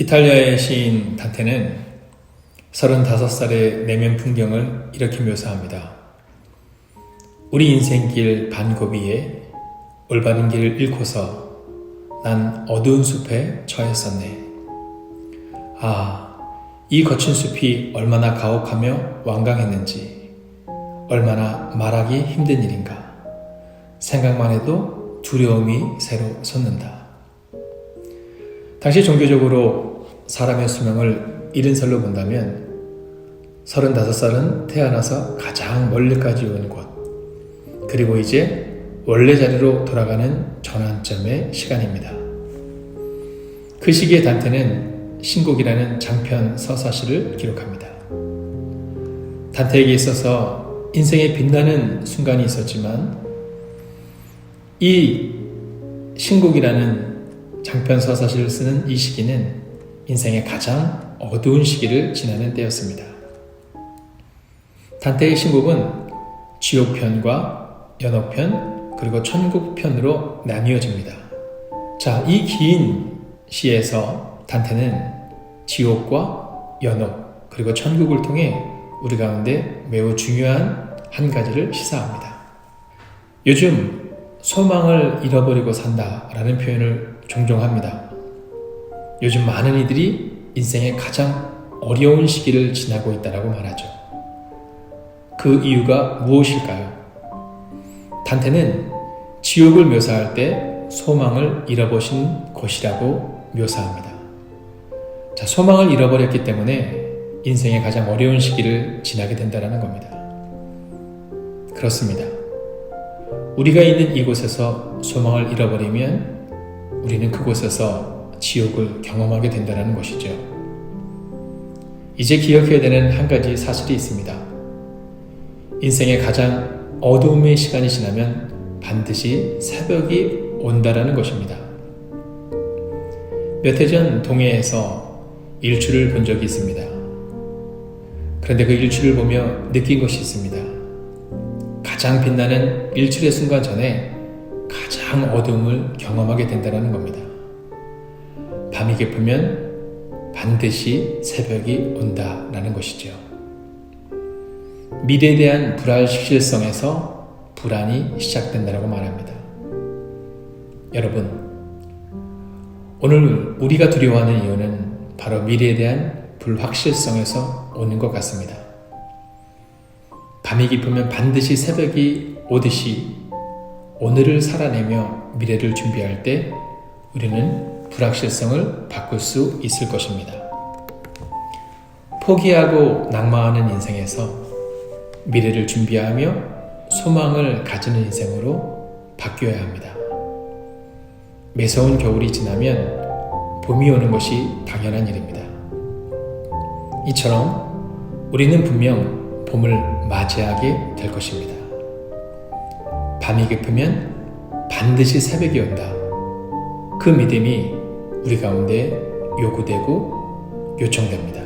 이탈리아의 시인 단테는 35살의 내면 풍경을 이렇게 묘사합니다. 우리 인생길 반고비에 올바른 길을 잃고서 난 어두운 숲에 처했었네. 아, 이 거친 숲이 얼마나 가혹하며 완강했는지, 얼마나 말하기 힘든 일인가. 생각만 해도 두려움이 새로 솟는다. 당시 종교적으로 사람의 수명을 70살로 본다면 35살은 태어나서 가장 멀리까지 온 곳, 그리고 이제 원래 자리로 돌아가는 전환점의 시간입니다. 그 시기에 단테는 신곡이라는 장편 서사시를 기록합니다. 단테에게 있어서 인생의 빛나는 순간이 있었지만 이 신곡이라는 장편 서 사시를 쓰는 이 시기는 인생의 가장 어두운 시기를 지나는 때였습니다. 단테의 신곡은 지옥편과 연옥편 그리고 천국편으로 나뉘어집니다. 자, 이 긴 시에서 단테는 지옥과 연옥 그리고 천국을 통해 우리 가운데 매우 중요한 한 가지를 시사합니다. 요즘 소망을 잃어버리고 산다라는 표현을 종종 합니다. 요즘 많은 이들이 인생의 가장 어려운 시기를 지나고 있다라고 말하죠. 그 이유가 무엇일까요? 단테는 지옥을 묘사할 때 소망을 잃어버린 곳이라고 묘사합니다. 자, 소망을 잃어버렸기 때문에 인생의 가장 어려운 시기를 지나게 된다는 겁니다. 그렇습니다. 우리가 있는 이곳에서 소망을 잃어버리면 우리는 그곳에서 지옥을 경험하게 된다는 것이죠. 이제 기억해야 되는 한 가지 사실이 있습니다. 인생의 가장 어두움의 시간이 지나면 반드시 새벽이 온다라는 것입니다. 몇 해 전 동해에서 일출을 본 적이 있습니다. 그런데 그 일출을 보며 느낀 것이 있습니다. 가장 빛나는 일출의 순간 전에 가장 어둠을 경험하게 된다는 겁니다. 밤이 깊으면 반드시 새벽이 온다라는 것이죠. 미래에 대한 불확실성에서 불안이 시작된다고 말합니다. 여러분, 오늘 우리가 두려워하는 이유는 바로 미래에 대한 불확실성에서 오는 것 같습니다. 밤이 깊으면 반드시 새벽이 오듯이 오늘을 살아내며 미래를 준비할 때 우리는 불확실성을 바꿀 수 있을 것입니다. 포기하고 낙마하는 인생에서 미래를 준비하며 소망을 가지는 인생으로 바뀌어야 합니다. 매서운 겨울이 지나면 봄이 오는 것이 당연한 일입니다. 이처럼 우리는 분명 봄을 맞이하게 될 것입니다. 밤이 깊으면 반드시 새벽이 온다. 그 믿음이 우리 가운데 요구되고 요청됩니다.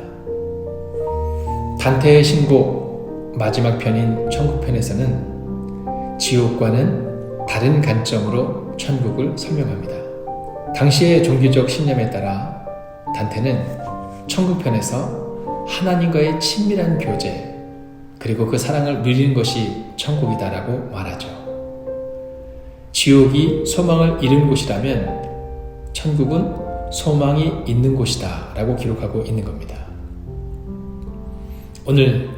단테의 신곡 마지막 편인 천국편에서는 지옥과는 다른 관점으로 천국을 설명합니다. 당시의 종교적 신념에 따라 단테는 천국편에서 하나님과의 친밀한 교제, 그리고 그 사랑을 누리는 것이 천국이다라고 말하죠. 지옥이 소망을 잃은 곳이라면 천국은 소망이 있는 곳이다라고 기록하고 있는 겁니다. 오늘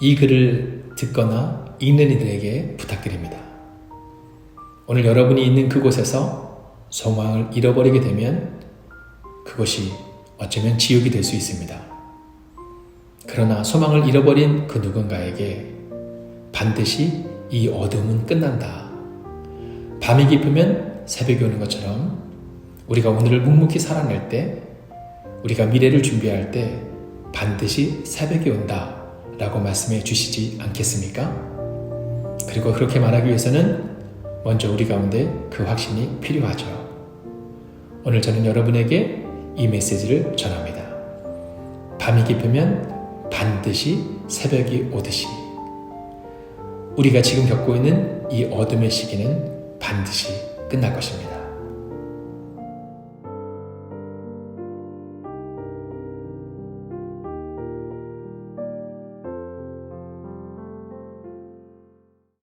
이 글을 듣거나 읽는 이들에게 부탁드립니다. 오늘 여러분이 있는 그곳에서 소망을 잃어버리게 되면 그것이 어쩌면 지옥이 될 수 있습니다. 그러나 소망을 잃어버린 그 누군가에게 반드시 이 어둠은 끝난다. 밤이 깊으면 새벽이 오는 것처럼 우리가 오늘을 묵묵히 살아낼 때, 우리가 미래를 준비할 때 반드시 새벽이 온다. 라고 말씀해 주시지 않겠습니까? 그리고 그렇게 말하기 위해서는 먼저 우리 가운데 그 확신이 필요하죠. 오늘 저는 여러분에게 이 메시지를 전합니다. 밤이 깊으면 반드시 새벽이 오듯이 우리가 지금 겪고 있는 이 어둠의 시기는 반드시 끝날 것입니다.